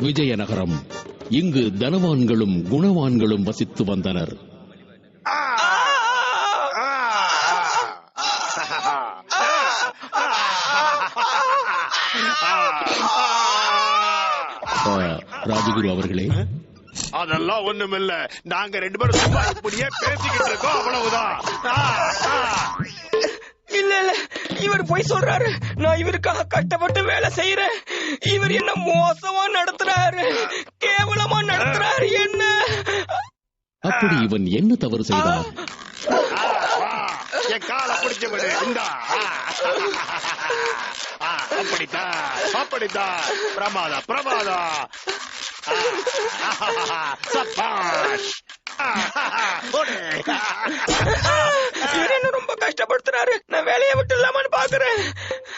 விஜயநகரம் இங்கு தனவான்களும் குணவான்களும் வசித்து வந்தனர் ராஜகுரு அவர்களே அதெல்லாம் ஒண்ணுமில்ல நாங்க ரெண்டு பேரும் சும்மா இப்படியே பேசிக்கிட்டு இருக்கோம் அவ்வளவுதான் இல்ல இல்ல இவர் போய் சொல்றாரு நான் இவருக்காக கஷ்டப்பட்டு வேலை செய்யறேன் இவர் என்ன மோசமா நடத்துறாரு கேவலமா நடத்துறாரு என்ன அப்படி இவன் என்ன தவறு. என் காலை பிடிச்சு விடு இந்தா அப்படித்தான் அப்படித்தான். சப்பாஷ். இவர் என்ன ரொம்ப கஷ்டப்படுத்துறாரு. நான் வேலையை விட்டு இல்லாமன்னு பாக்குறேன்.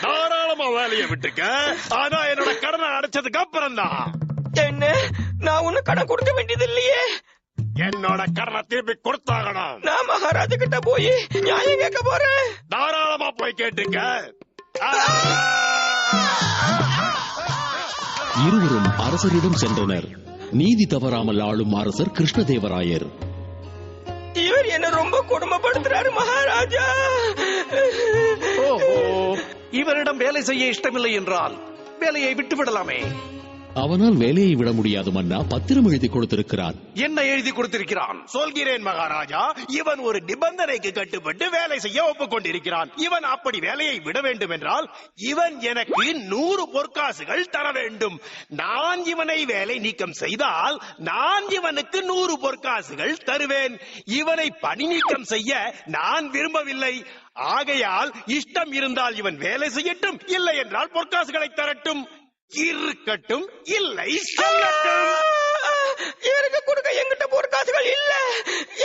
தாராளமா வேலையை விட்டுக்க ஆனா என்னோட கடனை அடைச்சதுக்கு அப்புறம் தான் என்ன? நான் ஒண்ணு கடன் கொடுக்க வேண்டியது இல்லையே. என்னோட கடனை திருப்பி கொடுத்தாகணும். நான் மகாராஜா கிட்ட போய் நியாயம் கேட்க போறேன். தாராளமா போய் கேட்டுக்க. ஆ! இருவரும் அரசரிடம் சென்றனர். நீதி தவறாமல் ஆளும் அரசர் கிருஷ்ணதேவராயர். என்ன ரொம்ப கொடுமைப்படுத்துறாரு மகாராஜா. ஓஹோ இவரிடம் வேலை செய்ய இஷ்டமில்லை என்றால் வேலையை விட்டு விடலாமே அவனால் வேலையை விட முடியாது மன்னா. பத்திரம் எழுதி கொடுத்திருக்கிறான். என்ன எழுதி கொடுத்திருக்கிறான்? சொல்கிறேன் மகாராஜா. இவன் ஒரு நிபந்தனைக்கு கட்டுப்பட்டு வேலை செய்ய ஒப்புக்கொண்டிருக்கிறான். இவன் அப்படி வேலையை விட வேண்டும் என்றால் இவன் எனக்கு நூறு பொற்காசுகள் தர வேண்டும். நான் இவனை வேலை நீக்கம் செய்தால் நான் இவனுக்கு நூறு பொற்காசுகள் தருவேன். இவனை பணி நீக்கம் செய்ய நான் விரும்பவில்லை. ஆகையால் இஷ்டம் இருந்தால் இவன் வேலை செய்யட்டும் இல்லை என்றால் பொற்காசுகளை தரட்டும். இருக்கட்டும் இல்லை சொல்லட்டும். இவருக்கு கொடுக்க என்கிட்ட பொற்காசுகள் இல்ல.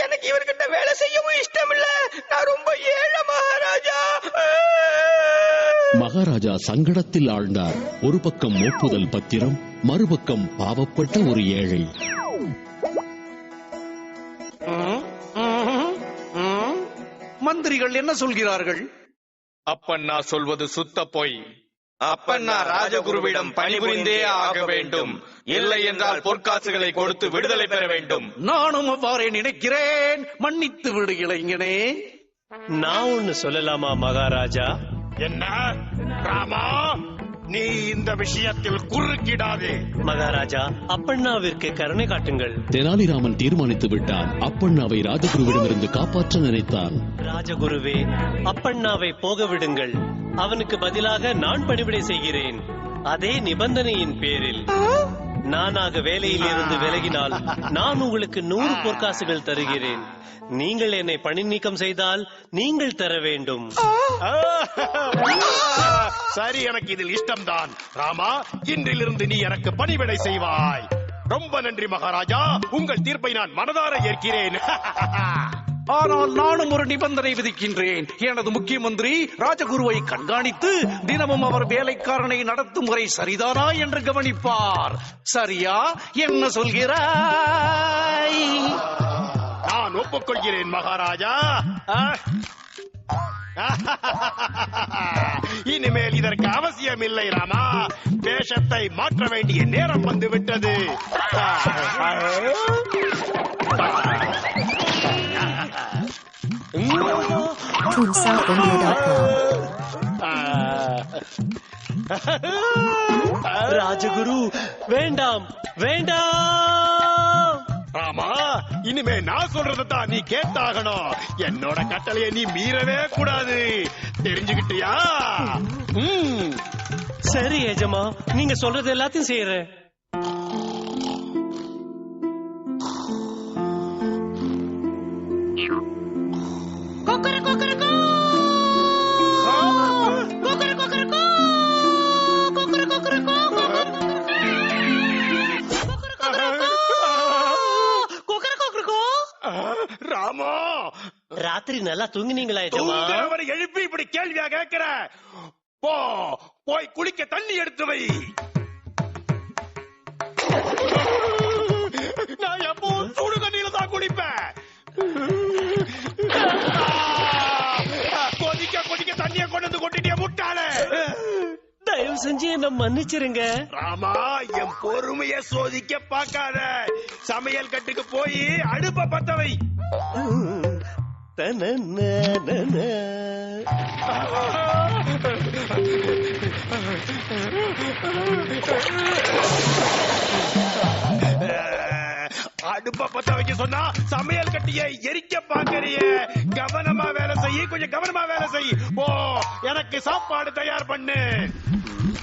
எனக்கு இவர்கிட்ட வேலை செய்யவும் இஷ்டம் இல்ல. நான் ரொம்ப ஏழை மகாராஜா. மகாராஜா சங்கடத்தில் ஆழ்ந்தார். ஒரு பக்கம் ஒப்புதல் பத்திரம் மறுபக்கம் பாவப்பட்ட ஒரு ஏழை. மந்திரிகள் என்ன சொல்கிறார்கள்? அப்பண்ணா சொல்வது சுத்த பொய். அப்பண்ணா ராஜகுருவிடம் பணிபுரிந்தே ஆக வேண்டும். இல்லை என்றால் பொற்காசுகளை கொடுத்து விடுதலை பெற வேண்டும். நானும் அவ்வாறே நினைக்கிறேன். மன்னித்து விடு இளைஞனே. நான் ஒண்ணு சொல்லலாமா மகாராஜா? என்ன? ராமா நீ இந்த விஷயத்தில் குறுக்கிடாதே. மகாராஜா அப்பண்ணாவிற்கு கருணை காட்டுங்கள். தெனாலிராமன் தீர்மானித்து விட்டான். அப்பண்ணாவை ராஜகுருவிடமிருந்து காப்பாற்ற நினைத்தான். ராஜகுருவே அப்பண்ணாவை போக விடுங்கள். அவனுக்கு பதிலாக நான் பணிவிடை செய்கிறேன். அதே நிபந்தனையின் பேரில். நானாக வேலையில் இருந்து விலகினால் நான் உங்களுக்கு நூறு பொற்காசுகள் தருகிறேன். நீங்கள் என்னை பணி நீக்கம் செய்தால் நீங்கள் தர வேண்டும். சரி எனக்கு இதில் இஷ்டம்தான். ராமா இன்றிலிருந்து நீ எனக்கு பணிவிடை செய்வாய். ரொம்ப நன்றி மகாராஜா. உங்கள் தீர்ப்பை நான் மனதார ஏற்கிறேன். ஆனால் நானும் ஒரு நிபந்தனை விதிக்கின்றேன். எனது முக்கிய மந்திரி ராஜகுருவை கண்காணித்து தினமும் அவர் வேலைக்காரனை நடத்தும் முறை சரிதானா என்று கவனிப்பார். சரியா? என்ன சொல்கிறாய்? நான் ஒப்புக்கொள்கிறேன் மகாராஜா? இனிமேல் இதற்கு அவசியம் இல்லை ராமா. வேஷத்தை மாற்ற வேண்டிய நேரம் வந்து விட்டது ராஜகுரு வேண்டாம் வேண்டாம். ராமா இனிமே நான் சொல்றதை தான் நீ கேட்டாகணும். என்னோட கட்டளையை நீ மீறவே கூடாது. தெரிஞ்சுக்கிட்டியா? சரி எஜமா நீங்க சொல்றது எல்லாத்தையும் செய்யறேன். ராமா! ராத்திரி நல்லா தூங்கினீங்களா தூங்குறவரை எழுப்பி இப்படி கேள்வியா கேட்கிற? போ போய் குளிக்க தண்ணி எடுத்து வை. தயவு செஞ்சு என்ன மன்னிச்சிருங்க. ராமா என் பொறுமைய சோதிக்க பார்க்காத. சமையல் கட்டுக்கு போய் அடுப்ப பத்த வை. தனனனன. அஹ், அடுப்ப பத்த வைக்க சொன்னா சமையல் கட்டிய எரிக்க பாக்கறிய கவனமா வேலை செய்ய கொஞ்சம் கவனமா வேலை செய். போ எனக்கு சாப்பாடு தயார் பண்ணு.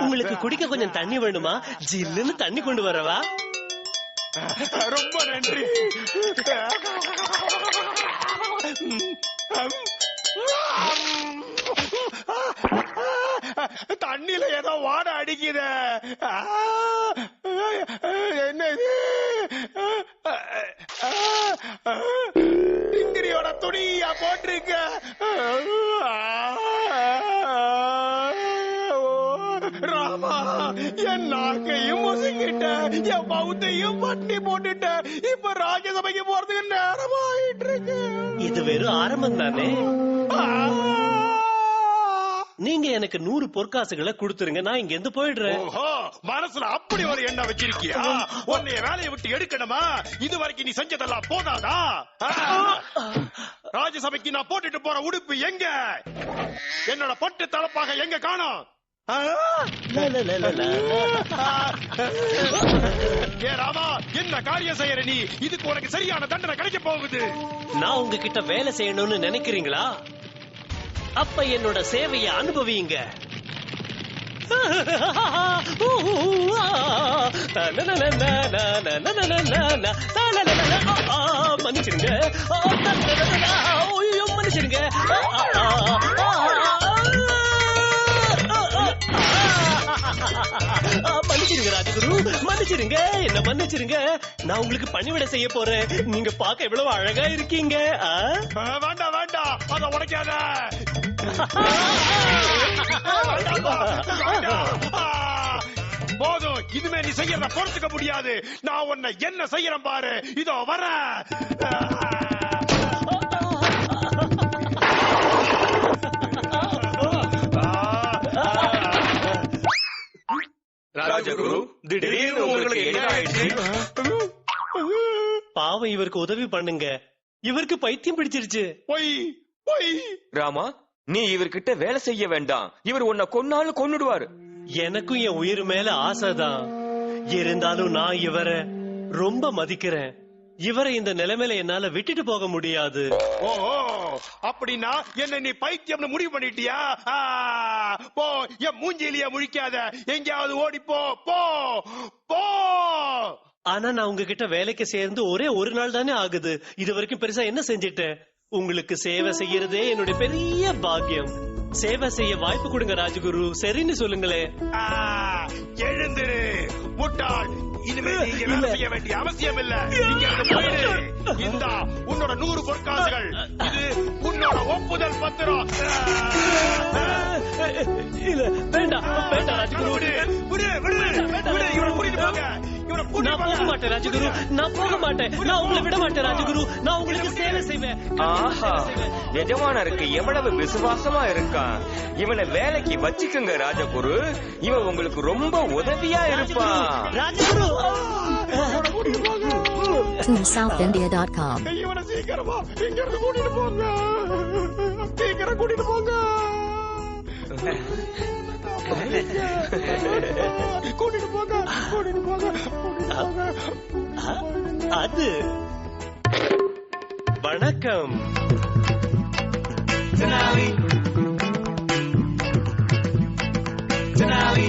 உங்களுக்கு குடிக்க கொஞ்சம் தண்ணி வேணுமா? ஜில்லுன்னு தண்ணி கொண்டு வரவா? ரொம்ப நன்றி. தண்ணில ஏதோ வாட அடிக்குத. என்னது முசுங்கிட்ட என் பௌத்தையும் பட்டி போட்டுட்ட இப்ப ராஜ்யசபைக்கு போறதுக்கு நேரம் ஆயிட்டு இருக்கு இது வெறும் ஆரம்பம் தானே! நீங்க எனக்கு நூறு பொற்காசுகளை கொடுத்துருங்க. நான் இங்க இருந்து போயிடுறேன். ஓஹோ மனசுல அப்படி ஒரு எண்ணம் வச்சிருக்கியா? உன்னைய வேலையை விட்டு எடுக்கணுமா? இது வரைக்கும் நீ செஞ்சதெல்லாம் போதாதா? ஆ! ராஜ்யசபைக்கு நான் போட்டுட்டு போற உடுப்பு எங்க? என்னோட பட்டு தலப்பாக எங்க காணோம். ஏ ராமா என்ன காரியம் செய்யற நீ இதுக்கு உனக்கு சரியான தண்டனை கிடைக்க போகுது நான் உங்ககிட்ட வேலை செய்யணும்னு நினைக்கிறீங்களா அப்ப என்னோட சேவையை அனுபவிங்க மன்னிச்சிருங்க மன்னிச்சிருங்க மன்னிச்சிருங்க ராஜகுரு மன்னிச்சிருங்க. என்ன மன்னிச்சிருங்க? நான் உங்களுக்கு பணிவிட செய்ய போறேன். நீங்க பார்க்க எவ்வளவு அழகா இருக்கீங்க வேண்டாம் வேண்டாம். அத உடைக்காத. போதும். இனிமே நீ செய்யறத பொறுத்துக்க முடியாது. நான் உன்னை என்ன செய்யறேன் பாரு. இதோ வர ராஜகுரு திடீர்னு உங்களுக்கு என்ன ஆயிடுச்சு? பாவம் இவருக்கு உதவி பண்ணுங்க. இவருக்கு பைத்தியம் பிடிச்சிருச்சு. பொய் பொய். ராமா நீ இவர்கிட்ட வேலை செய்ய வேண்டாம். இவர் உன்னை கொன்னாலும் கொன்னுடுவாரு. எனக்கும் என் உயிர் மேல ஆசைதான். இருந்தாலும் நான் இவரை ரொம்ப மதிக்கிறேன். இவரை இந்த நிலைமையில என்னால விட்டுட்டு போக முடியாது. ஓஹோ அப்படின்னா என்ன நீ பைத்தியம்னு முடிவு பண்ணிட்டியா? போ என் மூஞ்சிலிய முழிக்காத. எங்கேயாவது ஓடி போ போ போ. ஆனா நான் உங்ககிட்ட வேலைக்கு சேர்ந்து ஒரே ஒரு நாள் தானே ஆகுது. இது வரைக்கும் பெருசா என்ன செஞ்சிட்டேன்? உங்களுக்கு சேவை செய்யறதே என்னுடைய பெரிய பாக்கியம். சேவை செய்ய வாய்ப்பு கொடுங்க ராஜகுரு. சரின்னு சொல்லுங்களேன். எழுந்திரு. முட்டாள். இனிமே நீங்க வேலை செய்ய வேண்டிய அவசியம் இல்ல இங்க இருந்து போயிடு. இந்த உன்னோட நூறு பொற்காசுகள். இது உன்னோட ஒப்புதல் பத்திரம். இல்ல வேண்டாம் வேண்டாம் விடு விடு விடு விடு இவனை கூட்டிட்டு போங்க. நான் போக மாட்டேன் ராஜகுரு. நான் போக மாட்டேன் நான் உங்களை விட மாட்டேன் ராஜகுரு. நான் உங்களுக்கு சேவை செய்வேன். ஆஹா. எஜமானருக்கு எவ்வளவு விசுவாசமா இருக்கான்? இவனை வேலைக்கு வச்சுக்குங்க ராஜகுரு. இவன் உங்களுக்கு ரொம்ப உதவியா இருப்பான் ராஜகுரு. TuneSouthIndia.com. இவனை சீக்கிரமா இங்க இருந்து கூட்டிட்டு போங்க. சீக்கிரம் கூட்டிட்டு போங்க. கூட்டிட்டு போங்க கூட்டிட்டு போங்க அது வணக்கம். தெனாலி தெனாலி